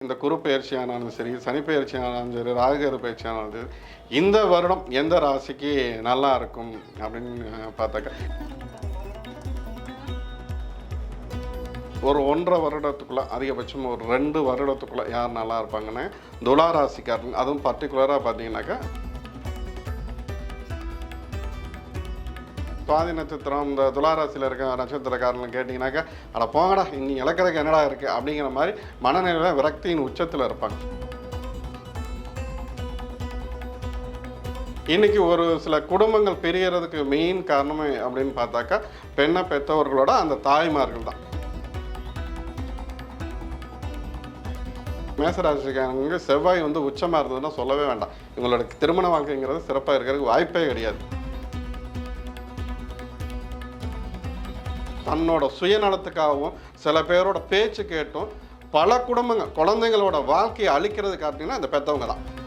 இந்த குரு பயிற்சி ஆனாலும் சரி சனி பயிற்சி ஆனாலும் சரி ராகுகேது பயிற்சி ஆனாலும் சரி இந்த வருடம் எந்த ராசிக்கு நல்லா இருக்கும் அப்படின்னு பார்த்தாக்க. ஒரு ஒன்றரை வருடத்துக்குள்ளே அதிகபட்சம் ஒரு ரெண்டு வருடத்துக்குள்ளே யார் நல்லா இருப்பாங்கன்னு துலா ராசிக்காரங்க அதுவும் பர்டிகுலராக பார்த்தீங்கன்னாக்கா சுவாதி நட்சத்திரம் இந்த துளாராசியில் இருக்க நட்சத்திரக்காரன் கேட்டிங்கனாக்கா அட போங்கடா இன்னி இழக்கிறதுக்கு என்னடா இருக்குது அப்படிங்கிற மாதிரி மனநிலையில் விரக்தியின் உச்சத்தில் இருப்பாங்க. இன்னைக்கு ஒரு சில குடும்பங்கள் பிரியறதுக்கு மெயின் காரணமே அப்படின்னு பார்த்தாக்கா பெண்ணை பெற்றவர்களோட அந்த தாய்மார்கள் தான். மேசராசிக்காரங்க செவ்வாய் வந்து உச்சமாக இருந்ததுன்னா சொல்லவே வேண்டாம். இவங்களோட திருமண வாழ்க்கைங்கிறது சிறப்பாக இருக்கிறதுக்கு வாய்ப்பே கிடையாது. தன்னோட சுயநலத்துக்காகவும் சில பேரோட பேச்சு கேட்டும். பல குடும்பங்கள் குழந்தைங்களோட வாழ்க்கையை அழிக்கிறது காட்டினா இந்த பெற்றவங்க தான்.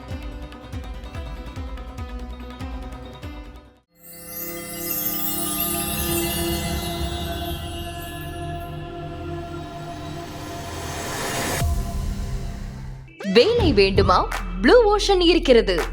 வேலை வேண்டுமா? ப்ளூ ஓஷன் இருக்கிறது.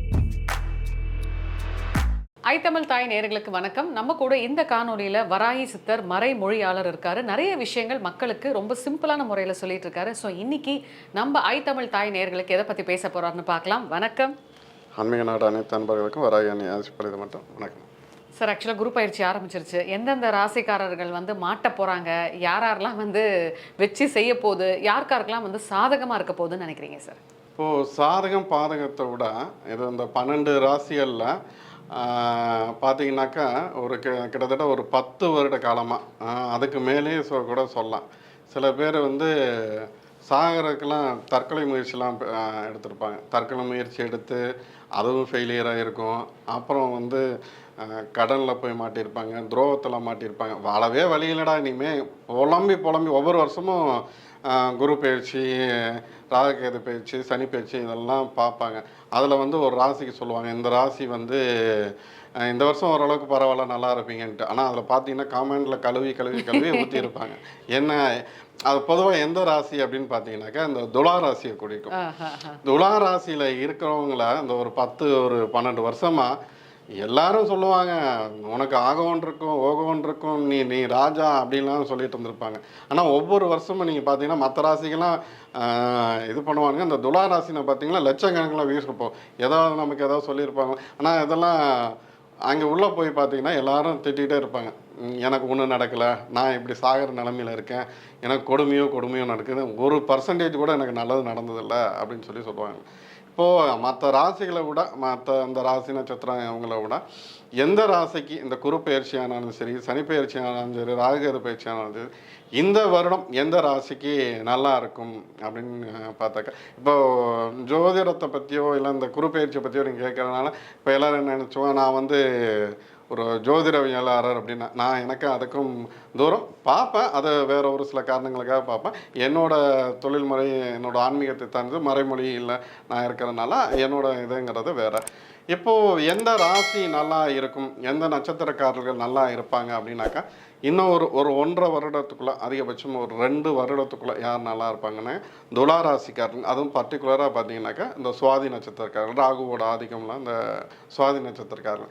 ஐத்தமிழ் தாய் நேயர்களுக்கு வணக்கம். நம்ம கூட இந்த காணொளியில வராகி சித்தர் மறைமொழியாளர் இருக்காரு. நிறைய விஷயங்கள் மக்களுக்கு ரொம்ப சிம்பிளான முறையில் சொல்லிட்டு இருக்காரு. ஸோ இன்னைக்கு நம்ம ஐத்தமிழ் தாய் நேயர்களுக்கு எதை பத்தி பேச போறாருன்னு பார்க்கலாம். வணக்கம். ஆன்மீக நாடு அனைத்து அன்பர்களுக்கும் ஆசிப்படைது மட்டும். வணக்கம். சார் ஆக்சுவலாக குரு பயிற்சி ஆரம்பிச்சிருச்சு. எந்தெந்த ராசிக்காரர்கள் வந்து மாட்ட போறாங்க? யார் யாரெல்லாம் வந்து வச்சு செய்ய போகுது? யாருக்காருக்கெல்லாம் வந்து சாதகமா இருக்க போகுதுன்னு நினைக்கிறீங்க சார் இப்போது சாதகம் பாதகத்தை விட இது இந்த பன்னெண்டு ராசிகளில் பார்த்தீங்கன்னாக்கா ஒரு கிட்டத்தட்ட ஒரு பத்து வருட காலமாக அதுக்கு மேலேயே சொ கூட சொல்லலாம். சில பேர் வந்து சாகறதுக்கெல்லாம் தற்கொலை முயற்சிலாம் எடுத்திருப்பாங்க. தற்கொலை முயற்சி எடுத்து அதுவும் ஃபெயிலியராக இருக்கும். அப்புறம் வந்து கடலில் போய் மாட்டியிருப்பாங்க துரோகத்தில் மாட்டியிருப்பாங்க. வாழவே வழி இல்லைடா இனிமே. புலம்பி புலம்பி ஒவ்வொரு வருஷமும் குரு பயிற்சி ராககேது பயிற்சி சனி பயிற்சி இதெல்லாம் பார்ப்பாங்க. அதில் வந்து ஒரு ராசிக்கு சொல்லுவாங்க. இந்த ராசி வந்து இந்த வருஷம் ஓரளவுக்கு பரவாயில்ல நல்லா இருப்பீங்கன்ட்டு. ஆனால் அதில் பார்த்தீங்கன்னா காமெண்டில் கழுவி கழுவி கழுவி ஊற்றி இருப்பாங்க. என்ன அது பொதுவாக எந்த ராசி அப்படின்னு பார்த்தீங்கன்னாக்கா இந்த துலா ராசியை குறிக்கும். துலா ராசியில் இருக்கிறவங்கள இந்த ஒரு பத்து ஒரு பன்னெண்டு வருஷமாக எல்லாரும் சொல்லுவாங்க உனக்கு ஆகவன் இருக்கும் ஓகவன் இருக்கும் நீ நீ ராஜா அப்படின்லாம் சொல்லிட்டு இருந்திருப்பாங்க. ஆனால் ஒவ்வொரு வருஷமும் நீங்கள் பார்த்தீங்கன்னா மற்ற ராசிகள்லாம் இது பண்ணுவாங்க இந்த துலா ராசினை பார்த்தீங்கன்னா லட்சக்கணக்கில் வியூஸ் இருப்போம். ஏதாவது நமக்கு ஏதாவது சொல்லியிருப்பாங்க. ஆனால் இதெல்லாம் அங்கே உள்ளே போய் பார்த்தீங்கன்னா எல்லாரும் திட்டிகிட்டே இருப்பாங்க. எனக்கு ஒன்றும் நடக்கலை. நான் இப்படி சாகிற நிலமையில இருக்கேன். எனக்கு கொடுமையோ கொடுமையோ நடக்குது. ஒரு பர்சன்டேஜ் கூட எனக்கு நல்லது நடந்ததில்ல அப்படின்னு சொல்லி சொல்லுவாங்க. இப்போது மற்ற ராசிகளை விட மற்ற அந்த ராசி நட்சத்திரம் அவங்கள விட எந்த ராசிக்கு இந்த குரு பயிற்சி ஆனாலும் சரி சனி பயிற்சி ஆனாலும் சரி ராகுகேது பயிற்சி ஆனாலும் சரி இந்த வருடம் எந்த ராசிக்கு நல்லா இருக்கும் அப்படின்னு பார்த்தாக்கா இப்போ ஜோதிடத்தை பற்றியோ இல்லை இந்த குரு பயிற்சியை பற்றியோ நீங்கள் கேட்குறதுனால இப்போ எல்லோரும் என்ன நினச்சோம் நான் வந்து ஒரு ஜோதிடவியலாளர் அப்படின்னா நான் எனக்கு அதுக்கும் தூரம் பார்ப்பேன். அது வேற ஒரு சில காரணங்களுக்காக பார்ப்பேன். என்னோட தொழில்முறை என்னோட ஆன்மீகத்தை சார்ந்து மறைமொழி இல்லை நான் இருக்கிறதுனால என்னோட இதுங்கிறது வேற. இப்போது எந்த ராசி நல்லா இருக்கும்? எந்த நட்சத்திரக்காரர்கள் நல்லா இருப்பாங்க அப்படின்னாக்கா இன்னும் ஒரு ஒரு ஒன்றரை வருடத்துக்குள்ளே அதிகபட்சம் ஒரு ரெண்டு வருடத்துக்குள்ளே யார் நல்லா இருப்பாங்கன்னு துளாராசிக்காரங்க அதுவும் பர்டிகுலராக பார்த்தீங்கன்னாக்கா இந்த சுவாதி நட்சத்திரக்காரர்கள் ராகுவோட ஆதிக்கம்லாம் இந்த சுவாதி நட்சத்திரக்காரங்க.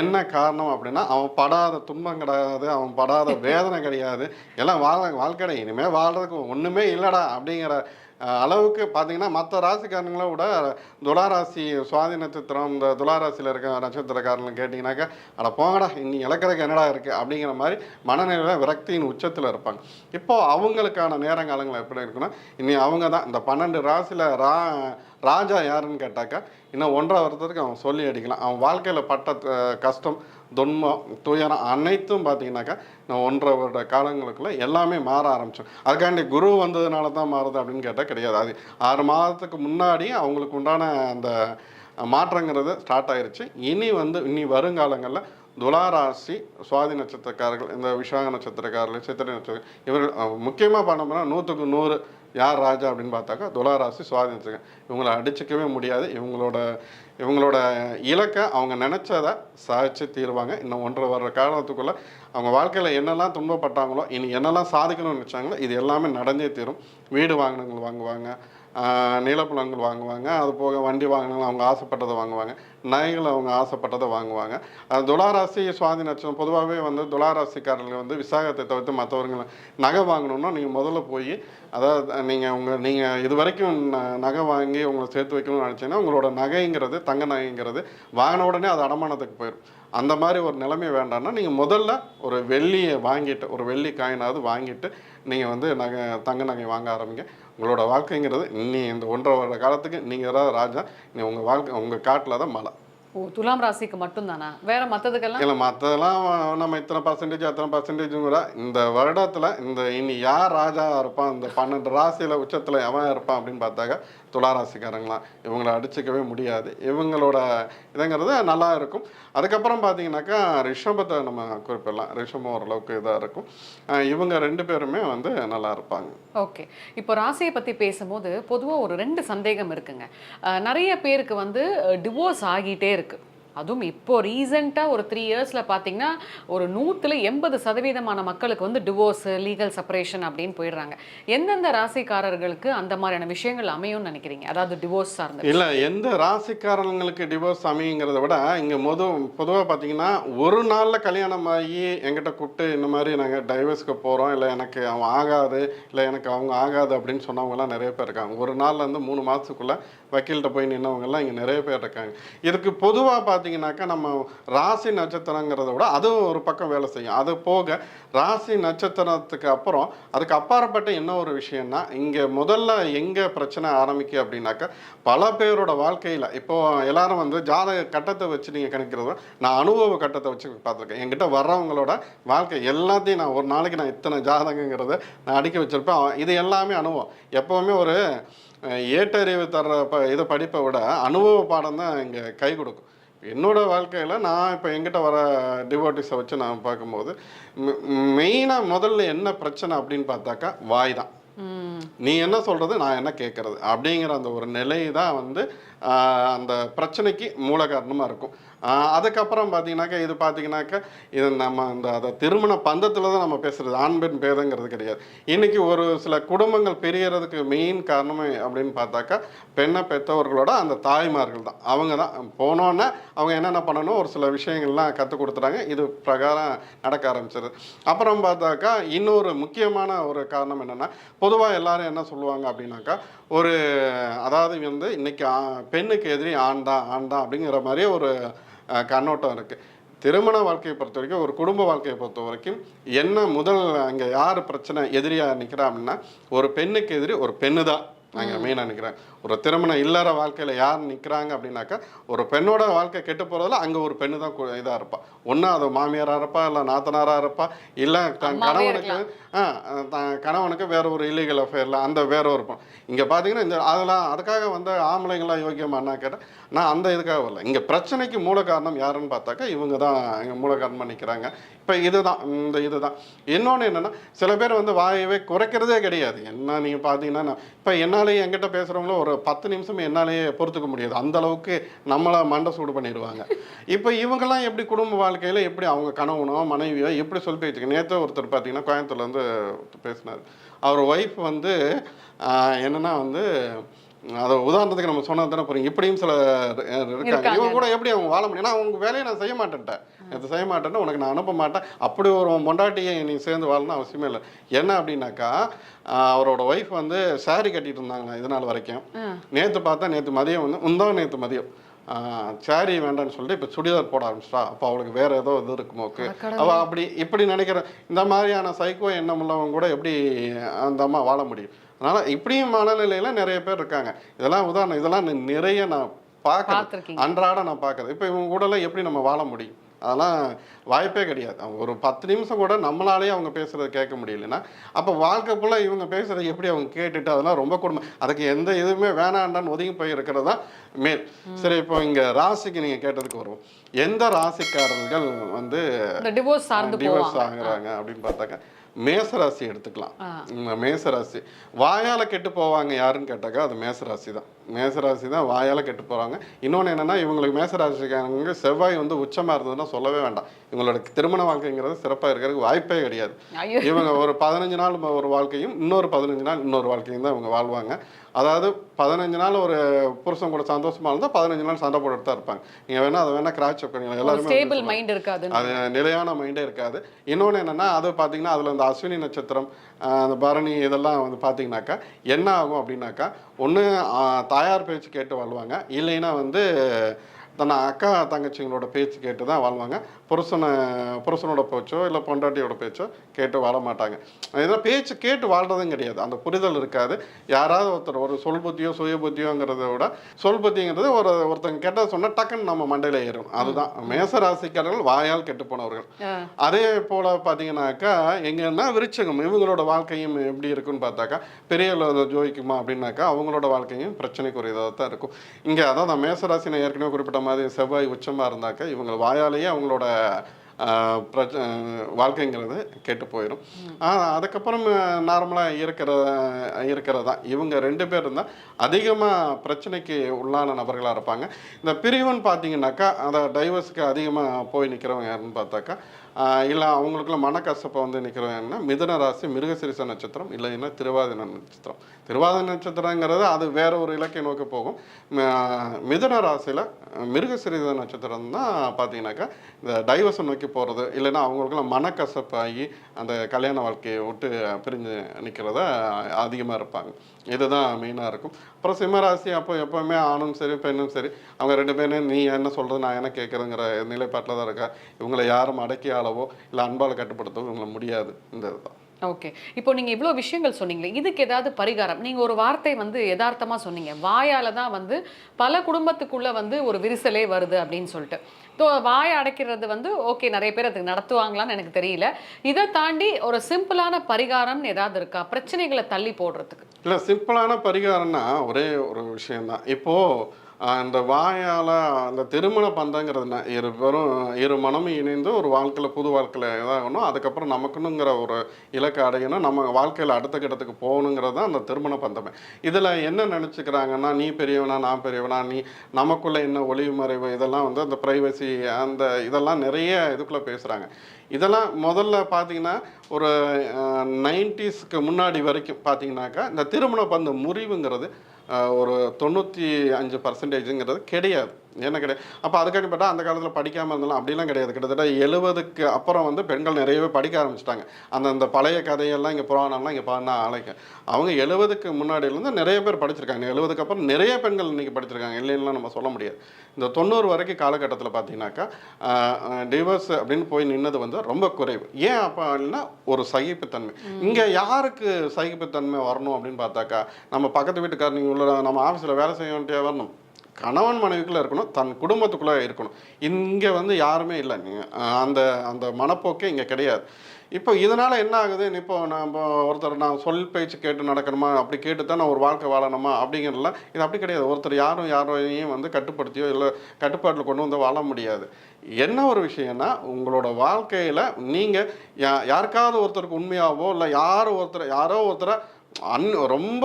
என்ன காரணம் அப்படின்னா அவன் படாத துன்பம் கிடையாது அவன் படாத வேதனை கிடையாது. எல்லாம் வாழ வாழ்க்கையில இனிமேல் வாழ்கிறதுக்கு ஒன்றுமே இல்லைடா அப்படிங்கிற அளவுக்கு பார்த்தீங்கன்னா மற்ற ராசிக்காரங்களை விட துளாராசி சுவாதி நட்சத்திரம் இந்த துளாராசியில் இருக்க நட்சத்திரக்காரங்களை கேட்டிங்கனாக்கா அட போங்கடா இன்னி இழக்கிறதுக்கு என்னடா இருக்குது அப்படிங்கிற மாதிரி மனநிலை விரக்தியின் உச்சத்தில் இருப்பாங்க. இப்போது அவங்களுக்கான நேரங்காலங்கள் எப்படி இருக்குன்னா இனி அவங்க தான் இந்த பன்னெண்டு ராசியில் ரா ராஜா யாருன்னு கேட்டாக்கா இன்னும் ஒன்றரை வருஷத்துக்கு அவன் சொல்லி அடிக்கலாம். அவன் வாழ்க்கையில் பட்ட கஷ்டம் துன்பம் துயரம் அனைத்தும் பார்த்தீங்கன்னாக்கா நான் ஒன்றரை வருட காலங்களுக்குள்ள எல்லாமே மாற ஆரம்பித்தோம் அதுக்காண்டி குரு வந்ததுனால தான் மாறுது அப்படின்னு கேட்டால் கிடையாது. அது ஆறு மாதத்துக்கு முன்னாடி அவங்களுக்கு உண்டான அந்த மாற்றங்கிறது ஸ்டார்ட் ஆயிடுச்சு இனி வந்து இனி வருங்காலங்களில் துளாராசி சுவாதி நட்சத்திரக்காரர்கள் இந்த விஷாக நட்சத்திரக்காரர்கள் சித்திரை நட்சத்திரம் இவர்கள் முக்கியமாக பண்ணோம்னா நூற்றுக்கு நூறு யார் ராஜா அப்படின்னு பார்த்தாக்கா துளாராசி சுவாதிச்சுங்க இவங்களை அடிச்சிக்கவே முடியாது. இவங்களோட இவங்களோட இலக்கை அவங்க நினச்சதை சாதிச்சு தீருவாங்க. இன்னும் ஒன்றரை வர்ற காலத்துக்குள்ளே அவங்க வாழ்க்கையில் என்னெல்லாம் துன்பப்பட்டாங்களோ இனி என்னெல்லாம் சாதிக்கணும்னு நினச்சாங்களோ இது எல்லாமே நடந்தே தீரும். வீடு வாங்கினவங்க வாங்குவாங்க. நிலப்புலங்கள் வாங்குவாங்க. அது போக வண்டி வாங்கினாலும் அவங்க ஆசைப்பட்டதை வாங்குவாங்க. நகைகள் அவங்க ஆசைப்பட்டதை வாங்குவாங்க. துளாராசி சுவாதி நட்சத்திரம் பொதுவாகவே வந்து துளாராசிக்காரர்கள் வந்து விசாகத்தை தவிர்த்து மற்றவர்கள் நகை வாங்கணும்னா நீங்கள் முதல்ல போய் அதாவது நீங்கள் உங்கள் நீங்கள் இது வரைக்கும் ந- நகை வாங்கி உங்களை சேர்த்து வைக்கணும்னு நினச்சிங்கன்னா உங்களோட நகைங்கிறது தங்க நகைங்கிறது வாங்கின உடனே அது அடமானத்துக்கு போயிடும் அந்த மாதிரி ஒரு நிலைமை வேண்டாம்னா நீங்கள் முதல்ல ஒரு வெள்ளியை வாங்கிட்டு ஒரு வெள்ளி காயினாவது வாங்கிட்டு நீங்கள் வந்து நகை தங்க நகை வாங்க ஆரம்பிங்க. உங்களோட வாழ்க்கைங்கிறது இன்னி இந்த ஒன்றரை வருட காலத்துக்கு நீங்கள் தான் ராஜா நீ உங்கள் வாழ்க்கை உங்கள் காட்டில் தான் மழை ஓ துலாம் ராசிக்கு மட்டும்தானா? வேற மத்ததுக்கெல்லாம்? இல்லை மற்றதெல்லாம் நம்ம இத்தனை பர்சன்டேஜ் அத்தனை பர்சன்டேஜுங்கிற இந்த வருடத்தில் இந்த இனி யார் ராஜா இருப்பான்? இந்த பன்னெண்டு ராசியில் உச்சத்தில் எவன் இருப்பான் அப்படின்னு பார்த்தாக்க துளாராசிக்காரங்களாம். இவங்களை அடிச்சுக்கவே முடியாது. இவங்களோட இதுங்கிறது நல்லா இருக்கும். அதுக்கப்புறம் பார்த்தீங்கன்னாக்கா ரிஷபத்தை நம்ம குறிப்பிடலாம். ரிஷபம் ஓரளவுக்கு இதாக இருக்கும். இவங்க ரெண்டு பேருமே வந்து நல்லா இருப்பாங்க. ஓகே. இப்போ ராசியை பற்றி பேசும்போது பொதுவாக ஒரு ரெண்டு சந்தேகம் இருக்குங்க. நிறைய பேருக்கு வந்து டிவோர்ஸ் ஆகிட்டே இருக்குது அதுவும் இப்போ ரீசெண்டாக ஒரு த்ரீ இயர்ஸில் பார்த்தீங்கன்னா ஒரு நூற்றுல எண்பது சதவீதமான மக்களுக்கு வந்து டிவோர்ஸ் லீகல் செப்பரேஷன் அப்படின்னு போயிடுறாங்க. எந்தெந்த ராசிக்காரர்களுக்கு அந்த மாதிரியான விஷயங்கள் அமையும்னு நினைக்கிறீங்க? அதாவது டிவோர்ஸ் சார்ந்த இல்லை எந்த ராசிக்காரங்களுக்கு டிவோர்ஸ் அமைங்கிறத விட இங்கே மொத பொதுவாக பார்த்தீங்கன்னா ஒரு நாளில் கல்யாணம் ஆகி எங்கிட்ட கூப்பிட்டு இந்த மாதிரி நாங்கள் டைவர்ஸ்க்கு போகிறோம் இல்லை எனக்கு அவன் ஆகாது. இல்லை எனக்கு அவங்க ஆகாது. அப்படின்னு சொன்னவங்கலாம் நிறைய பேர் இருக்காங்க. ஒரு நாள்லேருந்து மூணு மாதத்துக்குள்ளே வக்கீல்கிட்ட போய் நின்னவங்கெல்லாம் இங்கே நிறைய பேர் இருக்காங்க. இதுக்கு பொதுவாக பார்த்தீங்கன்னாக்கா நம்ம ராசி நட்சத்திரங்கிறத விட அதுவும் ஒரு பக்கம் வேலை செய்யும். அது போக ராசி நட்சத்திரத்துக்கு அப்புறம் அதுக்கு அப்பாற்பட்ட என்ன ஒரு விஷயம்னா இங்கே முதல்ல எங்கே பிரச்சனை ஆரம்பிக்கு அப்படின்னாக்கா பல பேரோட வாழ்க்கையில் இப்போ எல்லாரும் வந்து ஜாதக கட்டத்தை வச்சு நீங்கள் கணிக்கிறது நான் அனுபவ கட்டத்தை வச்சு பார்த்துருக்கேன். என்கிட்ட வர்றவங்களோட வாழ்க்கை எல்லாத்தையும் நான் ஒரு நாளைக்கு நான் இத்தனை ஜாதகங்கிறத நான் அடுக்கி வச்சுருப்பேன். இது எல்லாமே அனுபவம். எப்போவுமே ஒரு ஏட்டறிவு தர்ற ப இதை படிப்பை விட அனுபவ பாடம் தான் இங்கே கை கொடுக்கும். என்னோட வாழ்க்கையில் நான் இப்போ எங்கிட்ட வர டிவோட்டிஸை வச்சு நான் பார்க்கும்போது மெயினாக முதல்ல என்ன பிரச்சனை அப்படின்னு பார்த்தாக்கா வாய் தான் நீ என்ன சொல்றது நான் என்ன கேட்கறது அப்படிங்கிற அந்த ஒரு நிலை தான் வந்து அந்த பிரச்சனைக்கு மூல காரணமாக இருக்கும். அதுக்கப்புறம் பார்த்தீங்கன்னாக்கா இது பார்த்தீங்கன்னாக்கா இது நம்ம அந்த அதை திருமண பந்தத்தில் தான் நம்ம பேசுகிறது ஆண் பெண் பேதங்கிறது கிடையாது. இன்றைக்கி ஒரு சில குடும்பங்கள் பிரியறதுக்கு மெயின் காரணமே அப்படின்னு பார்த்தாக்கா பெண்ணை பெற்றவர்களோட அந்த தாய்மார்கள் தான். அவங்க தான். போனோன்னே அவங்க என்னென்ன பண்ணணும்? ஒரு சில விஷயங்கள்லாம் கற்றுக் கொடுத்துறாங்க இது பிரகாரம் நடக்க ஆரம்பிச்சிருது அப்புறம் பார்த்தாக்கா இன்னொரு முக்கியமான ஒரு காரணம் என்னென்னா பொதுவாக எல்லாரும் என்ன சொல்லுவாங்க அப்படின்னாக்கா ஒரு அதாவது வந்து இன்றைக்கி பெண்ணுக்கு எதிரி ஆண் தான் ஆண் தான் அப்படிங்கிற மாதிரி ஒரு கண்ணோட்டம் இருக்குது திருமண வாழ்க்கையை பொறுத்த வரைக்கும் ஒரு குடும்ப வாழ்க்கையை பொறுத்த வரைக்கும் என்ன முதல் அங்கே யார் பிரச்சனை எதிரியாக நிற்கிறா அப்படின்னா ஒரு பெண்ணுக்கு எதிரி ஒரு பெண்ணு தான் நாங்கள் மெயினாக நிற்கிறேன் ஒரு திருமணம் இல்லற வாழ்க்கையில் யார் நிற்கிறாங்க அப்படின்னாக்கா ஒரு பெண்ணோட வாழ்க்கை கெட்டு போகிறதுல அங்கே ஒரு பெண்ணு தான் இதாக இருப்பா. ஒன்று அது மாமியாராக இருப்பா இல்லை நாத்தனாராக இருப்பா இல்லை தன் கணவனுக்கு தன் கணவனுக்கு வேற ஒரு இல்லீகல் அஃபேரில் அந்த வேற ஒரு பொண்ணு. இங்கே பார்த்தீங்கன்னா இந்த அதெல்லாம் அதுக்காக வந்து ஆம்பளைங்களாம் யோக்கியமானா கேட்டால் நான் அந்த இதுக்காக வரல. இங்கே பிரச்சனைக்கு மூல காரணம் யாருன்னு பார்த்தாக்கா இவங்க தான் இங்கே மூல காரணமாக நிற்கிறாங்க இப்போ இதுதான் இந்த இதுதான். இன்னொன்று என்னென்னா சில பேர் வந்து வாயவே குறைக்கிறதே கிடையாது. என்ன நீங்கள் பார்த்தீங்கன்னா இப்போ என்னாலேயே என்கிட்ட பேசுகிறவங்கள ஒரு பத்து நிமிஷம் என்னாலேயே பொறுத்துக்க முடியாது. அந்த அளவுக்கு நம்மளை மண்டை சூடு பண்ணிடுவாங்க. இப்போ இவங்கெல்லாம் எப்படி குடும்ப வாழ்க்கையில் எப்படி அவங்க கணவனோ மனைவியோ எப்படி சொல்லி வச்சுக்க நேற்று ஒருத்தர் பார்த்தீங்கன்னா கோயம்புத்தூர்ல இருந்து பேசினார். அவர் ஒய்ஃப் வந்து ஆஹ், என்னன்னா வந்து அதை உதாரணத்துக்கு நம்ம சொன்னது தானே புரியும். இப்படியும் சில இருக்காங்க. இவங்க கூட எப்படி அவங்க வாழ முடியும்? ஏன்னா அவங்க வேலையை நான் செய்ய மாட்டேன்ட்டேன். இது செய்ய மாட்டேன்னு உனக்கு நான் அனுப்ப மாட்டேன். அப்படி ஒரு பொண்டாட்டியை நீ சேர்ந்து வாழணும் அவசியமே இல்லை. என்ன அப்படின்னாக்கா அவரோட ஒய்ஃப் வந்து saree கட்டிட்டு இருந்தாங்க இது நாள் வரைக்கும். நேற்று பார்த்தா நேற்று மதியம் வந்து முந்தா நேற்று மதியம். சாரி வேண்டாம்னு சொல்லிட்டு இப்போ சுடிதார் போட ஆரம்பிச்சிட்டா. அப்போ அவளுக்கு வேற ஏதோ இது இருக்குமோக்கு. அவள் அப்படி இப்படி நினைக்கிற இந்த மாதிரியான சைக்கோ எண்ணம் உள்ளவங்க கூட எப்படி அந்த அம்மா வாழ முடியும்? அதனால இப்படியும் மனநிலையில நிறைய பேர் இருக்காங்க. இதெல்லாம் உதாரணம் இதெல்லாம் நிறைய நான் பார்க்கறேன். அன்றாட நான் பார்க்கறது. இப்போ இவங்க கூடலாம் எப்படி நம்ம வாழ முடியும்? அதெல்லாம் வாய்ப்பே கிடையாது. ஒரு பத்து நிமிஷம் கூட நம்மளாலேயே அவங்க பேசுகிறத கேட்க முடியலன்னா அப்போ வாழ்க்கை ஃபுல்லாக இவங்க பேசுகிறத எப்படி அவங்க கேட்டுட்டு அதெல்லாம் ரொம்ப கொடுமை. அதுக்கு எந்த இதுவுமே வேணாண்டான்னு ஒதுங்கி போய் இருக்கிறது தான் மேல். சரி இப்போ இங்கே ராசிக்கு நீங்கள் கேட்டதுக்கு வருவோம். எந்த ராசிக்காரர்கள் வந்து டிவோர்ஸ் ஆகுறாங்க அப்படின்னு பார்த்தாக்க மேசராசி எடுத்துக்கலாம். மேசராசி. வாயால கெட்டு போவாங்க யாருன்னு கேட்டாக்கா அது மேசராசி தான். மேசராசி தான் வாயால கெட்டு போறாங்க. இன்னொன்று என்னன்னா இவங்களுக்கு மேசராசிக்காரங்க செவ்வாய் வந்து உச்சமா இருந்ததுன்னா சொல்லவே வேண்டாம். இவங்களோட திருமண வாழ்க்கைங்கிறது சிறப்பாக இருக்கிறதுக்கு வாய்ப்பே கிடையாது. இவங்க ஒரு பதினஞ்சு நாள் ஒரு வாழ்க்கையும் இன்னொரு பதினஞ்சு நாள் இன்னொரு வாழ்க்கையும் தான் இவங்க வாழ்வாங்க. அதாவது பதினஞ்சு நாள் ஒரு புருஷன் கூட சந்தோஷமா இருந்தால் பதினஞ்சு நாள் சண்டை போட்டுட்டு தான் இருப்பாங்க. நீங்கள் வேணா அதை வேணா கிராச் பண்ணிக்கலாம். எல்லாருமே அது நிலையான மைண்டே இருக்காது. இன்னொன்று என்னென்னா அது பார்த்தீங்கன்னா அதில் இந்த அஸ்வினி நட்சத்திரம் அந்த பரணி இதெல்லாம் வந்து பார்த்தீங்கன்னாக்கா என்ன ஆகும் அப்படின்னாக்கா ஒன்று தாயார் பேச்சு கேட்டு வாழ்வாங்க. இல்லைன்னா வந்து தன் அக்கா தங்கச்சிங்களோட பேச்சு கேட்டு தான் வாழ்வாங்க. புருஷனை புருஷனோட பேச்சோ இல்லை பொண்டாட்டியோட பேச்சோ கேட்டு வாழ மாட்டாங்க. இதெல்லாம் பேச்சு கேட்டு வாழ்றதும் கிடையாது. அந்த புரிதல் இருக்காது. யாராவது ஒருத்தர் ஒரு சொல் புத்தியோ சுய புத்தியோங்கிறத விட சொல் புத்திங்கிறது ஒரு ஒருத்தங்க கெட்ட சொன்னால் டக்குன்னு நம்ம மண்டையில் ஏறும். அதுதான். மேச ராசிக்காரர்கள் வாயால் கெட்டு போனவர்கள். அதே போல் பார்த்தீங்கன்னாக்கா எங்கன்னா விருச்சகம் இவங்களோட வாழ்க்கையும் எப்படி இருக்குன்னு பார்த்தாக்கா பெரிய ஜோதிக்குமா அப்படின்னாக்கா அவங்களோட வாழ்க்கையும் பிரச்சனைக்குரியதாக தான் இருக்கும். இங்கே அதான் மேசராசி நான் ஏற்கனவே குறிப்பிட்ட மாதிரி செவ்வாய் உச்சமாக இருந்தாக்கா இவங்க வாயாலேயே அவங்களோட பிரச்ச வாழ்க்கைங்கிறது கெட்டு போயிடும் அதுக்கப்புறம் நார்மலாக இருக்கிற இருக்கிறதா? இவங்க ரெண்டு பேர் இருந்தால் அதிகமாக பிரச்சனைக்கு உள்ளான நபர்களாக இருப்பாங்க. இந்த பிரிவுன்னு பார்த்தீங்கன்னாக்கா அந்த டைவர்ஸுக்கு அதிகமாக போய் நிற்கிறவங்க யாருன்னு பார்த்தாக்கா இல்லை அவங்களுக்குள்ள மனக்கசப்பை வந்து நிற்கிறவங்கன்னா மிதுன ராசி மிருகசிரிச நட்சத்திரம் இல்லைன்னா திருவாதின நட்சத்திரம். திருவாதிரை நட்சத்திரங்கிறது அது வேற ஒரு இலக்கை நோக்கி போகும். மிதன மிதுன ராசியில் மிருகசிரிச நட்சத்திரம் தான் பார்த்தீங்கன்னாக்கா இந்த டைவர்ஸை நோக்கி போகிறது இல்லைன்னா அவங்களுக்குள்ள மனக்கசப்பாகி அந்த கல்யாண வாழ்க்கையை விட்டு பிரிஞ்சு நிற்கிறத அதிகமாக இருப்பாங்க. இதுதான் மெயினாக இருக்கும். அப்புறம் சிம்மராசி அப்போ எப்போவுமே ஆணும் சரி பெண்ணும் சரி. அவங்க ரெண்டு பேரும் நீ என்ன சொல்கிறது நான் என்ன கேட்குறேங்கிற நிலைப்பாட்டில் தான் இருக்கா? இவங்களை யாரும் அடக்கி ஆளவோ இல்லை அன்பால் கட்டுப்படுத்தவோ இவங்களை முடியாது. இந்த இதுதான் ஓகே. இப்போ நீங்க இவ்வளோ விஷயங்கள் சொன்னீங்களே இதுக்கு ஏதாவது பரிகாரம்? நீங்க ஒரு வார்த்தை வந்து யதார்த்தமா சொன்னீங்க வாயால தான் வந்து பல குடும்பத்துக்குள்ள வந்து ஒரு விரிசலே வருது அப்படின்னு சொல்லிட்டு. ஸோ வாயை அடைக்கிறது வந்து ஓகே நிறைய பேர் அதுக்கு நடத்துவாங்களான்னு எனக்கு தெரியல. இதை தாண்டி ஒரு சிம்பிளான பரிகாரம்னு ஏதாவது இருக்கா? பிரச்சனைகளை தள்ளி போடுறதுக்கு. இல்லை சிம்பிளான பரிகாரம்னா ஒரே ஒரு விஷயம்தான். இப்போது அந்த வாயால் அந்த திருமண பந்தங்கிறது இரு வெறும் இரு மனமும் இணைந்து ஒரு வாழ்க்கையில் புது வாழ்க்கையில் இதாகணும். அதுக்கப்புறம் நமக்குனுங்கிற ஒரு இலக்கை அடையணும். நம்ம வாழ்க்கையில் அடுத்த கட்டத்துக்கு போகணுங்கிறது தான் அந்த திருமண பந்தமே. இதில் என்ன நினச்சிக்கிறாங்கன்னா நீ பெரியவனா நான் பெரியவனா நீ நமக்குள்ளே என்ன ஒளிவு மறைவு இதெல்லாம் வந்து அந்த ப்ரைவசி அந்த இதெல்லாம் நிறைய இதுக்குள்ளே பேசுகிறாங்க இதெல்லாம் முதல்ல பார்த்தீங்கன்னா ஒரு நைன்டிஸ்க்கு முன்னாடி வரைக்கும் பார்த்தீங்கன்னாக்கா இந்த திருமண பந்த முறிவுங்கிறது ஒரு தொண்ணூற்றி அஞ்சு பர்சன்டேஜுங்கிறது கிடையாது. என்ன கிடையாது அப்போ அதுக்காக அந்த காலத்தில் படிக்காமல் இருந்தாலும் அப்படிலாம் கிடையாது. கிட்டத்தட்ட எழுபதுக்கு அப்புறம் வந்து பெண்கள் நிறையவே படிக்க ஆரம்பிச்சிட்டாங்க. அந்த அந்த பழைய கதையெல்லாம் இங்கே புராணம்லாம் இங்கே பாடினா ஆலைக்கு. அவங்க எழுபதுக்கு முன்னாடியிலேருந்து நிறைய பேர் படிச்சிருக்காங்க. எழுபதுக்கு அப்புறம் நிறைய பெண்கள் இன்னைக்கு படிச்சிருக்காங்க. இல்லைன்னா நம்ம சொல்ல முடியாது. இந்த தொண்ணூறு வரைக்கும் காலகட்டத்தில் பார்த்தீங்கன்னாக்கா டிவோர்ஸ் அப்படின்னு போய் நின்னது வந்து ரொம்ப குறைவு. ஏன் அப்போ அப்படின்னா ஒரு சகிப்புத்தன்மை. இங்கே யாருக்கு சகிப்புத்தன்மை வரணும் அப்படின்னு பார்த்தாக்கா நம்ம பக்கத்து வீட்டுக்காரர் நீங்கள் உள்ள நம்ம ஆஃபீஸில் வேலை செய்ய வேண்டிய வரணும். கணவன் மனைவிக்குள்ளே இருக்கணும் தன் குடும்பத்துக்குள்ளே இருக்கணும். இங்கே வந்து யாருமே இல்லை. நீங்கள் அந்த அந்த மனப்போக்கே இங்கே கிடையாது. இப்போ இதனால் என்ன ஆகுது? இப்போ நம்ம ஒருத்தர் நான் சொல் பேச்சு கேட்டு நடக்கணுமா? அப்படி கேட்டு தான் நான் ஒரு வாழ்க்கை வாழணுமா? அப்படிங்கிறதுலாம் இது அப்படி கிடையாது. ஒருத்தர் யாரும் யாரையும் வந்து கட்டுப்படுத்தியோ இல்லை கட்டுப்பாட்டில் கொண்டு வந்து வாழ முடியாது. என்ன ஒரு விஷயம்னா உங்களோட வாழ்க்கையில் நீங்கள் யா யாருக்காவது ஒருத்தருக்கு உண்மையாகவோ இல்லை யார் ஒருத்தர் யாரோ ஒருத்தரை அன் ரொம்ப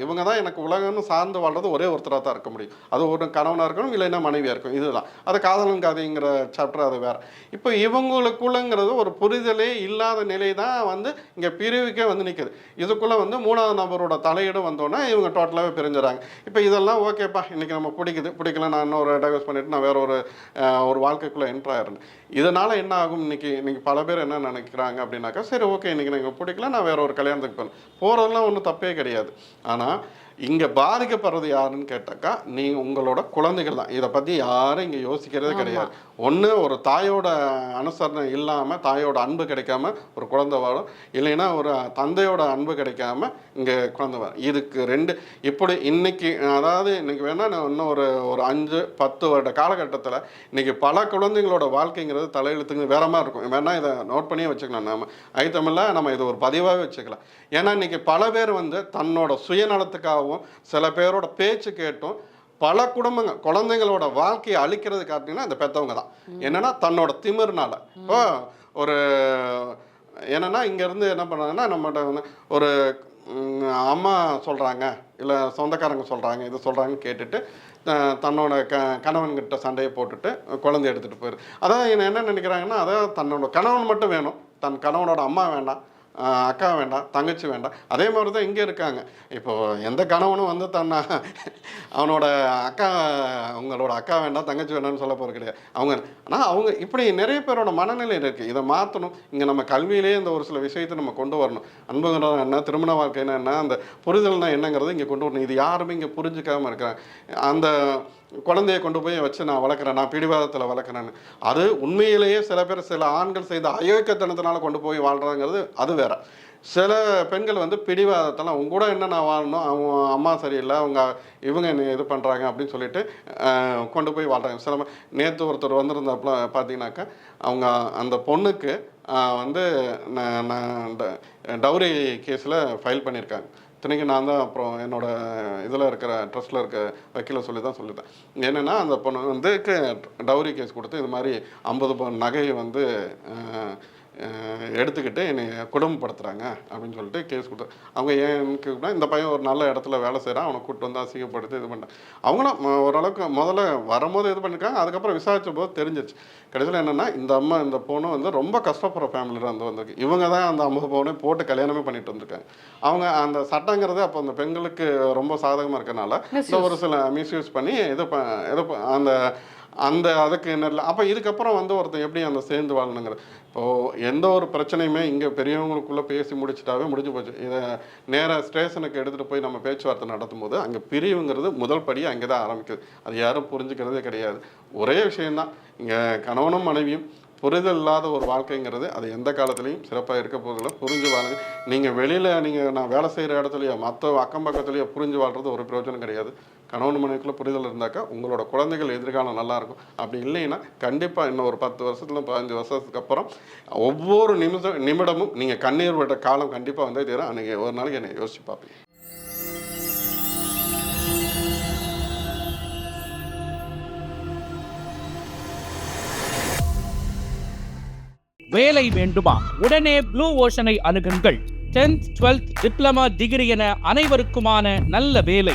இவங்க தான் எனக்கு உலகம்னு சார்ந்து வாழ்றது ஒரே ஒருத்தராக தான் இருக்க முடியும். அது ஒரு கணவனாக இருக்கணும் இல்லைன்னா மனைவியாக இருக்கும் இதுதான். அது காதலன் கதைங்கிற சாப்டர் அது வேற. இப்போ இவங்களுக்குள்ளங்கிறது ஒரு புரிதலே இல்லாத நிலை தான் வந்து இங்கே பிரிவுக்கே வந்து நிற்குது இதுக்குள்ளே வந்து மூணாவது நபரோட தலையீடும் வந்தோன்னே இவங்க டோட்டலாகவே பிரிஞ்சுறாங்க. இப்போ இதெல்லாம் ஓகேப்பா இன்றைக்கி நம்ம பிடிக்குது. பிடிக்கல நான் இன்னொரு டைவர்ஸ் பண்ணிட்டு நான் வேற ஒரு ஒரு வாழ்க்கைக்குள்ளே என்ட்ராயிருந்தேன் இதனால் என்ன ஆகும்? இன்றைக்கி இன்றைக்கி பல பேர் என்ன நினைக்கிறாங்க அப்படின்னாக்கா சரி ஓகே இன்னைக்கு எனக்கு பிடிக்கல நான் வேற ஒரு கல்யாணத்துக்கு போகிறேன் போகிறதெல்லாம் ஒன்றும் தப்பே கிடையாது. ஆனால் இங்கே பாதிக்கப்படுறது யாருன்னு கேட்டாக்கா நீ உங்களோட குழந்தைகள் தான். இதை பற்றி யாரும் இங்கே யோசிக்கிறதே கிடையாது. ஒன்று ஒரு தாயோட அனுசரணை இல்லாமல் தாயோட அன்பு கிடைக்காம ஒரு குழந்தை வரும் இல்லைன்னா ஒரு தந்தையோட அன்பு கிடைக்காம இங்கே குழந்தை வரும் இதுக்கு ரெண்டு இப்படி இன்னைக்கு அதாவது இன்னைக்கு வேணால் நான் இன்னும் ஒரு ஒரு அஞ்சு பத்து வருட காலகட்டத்தில் இன்னைக்கு பல குழந்தைங்களோட வாழ்க்கைங்கிறது தலையெழுத்துங்க வேற மாதிரி இருக்கும். வேணால் இதை நோட் பண்ணியே வச்சுக்கலாம் நம்ம ஐத்தமிழில் நம்ம இது ஒரு பதிவாகவே வச்சுக்கலாம். ஏன்னா இன்னைக்கு பல பேர் வந்து தன்னோட சுயநலத்துக்காகவும் சில பேரோட பேச்சு கேட்டும் பல குடும்பங்கள் குழந்தைங்களோட வாழ்க்கையை அழிக்கிறது காட்டினா இந்த பெற்றவங்க தான். என்னன்னா தன்னோட திமிர்னால. இப்போ ஒரு என்னன்னா இங்கேருந்து என்ன பண்ணாங்கன்னா நம்மகிட்ட ஒரு அம்மா சொல்கிறாங்க இல்லை சொந்தக்காரங்க சொல்கிறாங்க இது சொல்கிறாங்கன்னு கேட்டுட்டு தன்னோட க கணவன்கிட்ட சண்டையை போட்டுட்டு குழந்தைய எடுத்துகிட்டு போயிரு. அதான் என்ன என்ன நினைக்கிறாங்கன்னா அதான் தன்னோட கணவன் மட்டும் வேணும். தன் கணவனோட அம்மா வேண்டாம். அக்கா வேண்டாம் தங்கச்சி வேண்டாம். அதே மாதிரி தான் இங்கே இருக்காங்க. இப்போது எந்த கணவனும் வந்து தன்னை அவனோட அக்கா அவங்களோட அக்கா வேண்டாம் தங்கச்சி வேண்டாம்னு சொல்ல போகிறது கிடையாது. அவங்க ஆனால் அவங்க இப்படி நிறைய பேரோட மனநிலை இருக்குது இதை மாற்றணும் இங்கே நம்ம கல்வியிலேயே இந்த ஒரு சில விஷயத்தை நம்ம கொண்டு வரணும். அன்புங்கிறது என்ன திருமண வாழ்க்கைன்னா என்ன அந்த புரிதல்னா என்னங்கிறது இங்கே கொண்டு வரணும். இது யாருமே இங்கே புரிஞ்சுக்காமல் இருக்கிறாங்க. அந்த குழந்தைய கொண்டு போய் வச்சு நான் வளர்க்குறேன் நான் பிடிவாதத்தில் வளர்க்குறேன்னு. அது உண்மையிலேயே சில பேர் சில ஆண்கள் செய்த அயோக்கியத்தனத்தினால கொண்டு போய் வாழ்கிறாங்கிறது அது வேற. சில பெண்கள் வந்து பிடிவாதத்தெல்லாம் உங்க கூட என்ன நான் வாழணும்? அவங்க அம்மா சரியில்லை அவங்க இவங்க என்னை இது பண்ணுறாங்க அப்படின்னு சொல்லிட்டு கொண்டு போய் வாழ்கிறாங்க சில நேற்று ஒருத்தர் வந்திருந்தப்பல பார்த்தீங்கன்னாக்கா அவங்க அந்த பொண்ணுக்கு வந்து நான் நான் டவுரி கேஸில் ஃபைல் பண்ணியிருக்காங்க. இத்தனைக்கும் நான் தான் அப்புறம் என்னோட இதில் இருக்கிற ட்ரஸ்ட்டில் இருக்க வக்கீல சொல்லி தான் சொல்லிட்டேன். என்னென்னா அந்த பொண்ணு வந்து டவுரி கேஸ் கொடுத்து இது மாதிரி ஐம்பது பவுன் நகையை வந்து எடுத்துக்கிட்டு என்னை குடும்பப்படுத்துகிறாங்க அப்படின்னு சொல்லிட்டு கேஸ் கொடுத்து அவங்க ஏன் இந்த பையன் ஒரு நல்ல இடத்துல வேலை செய்கிறான் அவனை கூப்பிட்டு வந்து அசிங்கப்படுத்தி இது பண்ணேன் அவங்களும் ஓரளவுக்கு முதல்ல வரும்போது இது பண்ணியிருக்காங்க அதுக்கப்புறம் விசாரிச்ச போது தெரிஞ்சிச்சு கடைசியில் என்னென்னா இந்த அம்மா இந்த பொண்ணு வந்து ரொம்ப கஷ்டப்படுற ஃபேமிலியில் வந்து வந்திருக்கு. இவங்க தான் அந்த ஐம்பது பவுனே போட்டு கல்யாணமே பண்ணிட்டு வந்திருக்காங்க. அவங்க அந்த சட்டங்கிறது அப்போ அந்த பெண்களுக்கு ரொம்ப சாதகமாக இருக்கனால ஒரு சில மிஸ்யூஸ் பண்ணி இது ப இது அந்த அந்த அதுக்கு என்ன அப்போ இதுக்கப்புறம் வந்து ஒருத்தன் எப்படி அந்த சேர்ந்து வாங்கணுங்கிறது இப்போது எந்த ஒரு பிரச்சனையுமே இங்கே பெரியவங்களுக்குள்ளே பேசி முடிச்சிட்டாவே முடிஞ்சு போச்சு. இதை நேராக ஸ்டேஷனுக்கு எடுத்துகிட்டு போய் நம்ம பேச்சுவார்த்தை நடத்தும் போது அங்கே பிரிவுங்கிறது முதல் படியாக அங்கே தான் ஆரம்பிக்குது. அது யாரும் புரிஞ்சுக்கிறதே கிடையாது. ஒரே விஷயந்தான் இங்கே கணவனும் மனைவியும் புரிதல் இல்லாத ஒரு வாழ்க்கைங்கிறது அது எந்த காலத்துலேயும் சிறப்பாக இருக்க போதில்லை புரிஞ்சு வாழுங்க நீங்கள் வெளியில் நீங்கள் நான் வேலை செய்கிற இடத்துலையோ மற்ற அக்கம் பக்கத்துலையோ புரிஞ்சு வாழ்கிறது ஒரு பிரயோஜனம் கிடையாது. கணவன் மனைவிக்குள்ள புரிதல் இருந்தாக்கா உங்களோட குழந்தைகள் எதிர்காலம் நல்லா இருக்கும் அப்படி இல்லைன்னா கண்டிப்பாக இன்னும் ஒரு பத்து வருஷத்துல பதினஞ்சு வருஷத்துக்கு அப்புறம் ஒவ்வொரு நிமிஷம் நிமிடமும் நீங்கள் கண்ணீர் விட்ட காலம் கண்டிப்பாக வந்தே தீரும். அன்றைக்கி ஒரு நாளைக்கு என்னை யோசிச்சு பார்ப்பீங்க. வேலை வேண்டுமா? உடனே ப்ளூ ஓஷனை அணுகுங்கள். 10th 12th டிப்ளமா டிகிரி என அனைவருக்குமான நல்ல வேலை.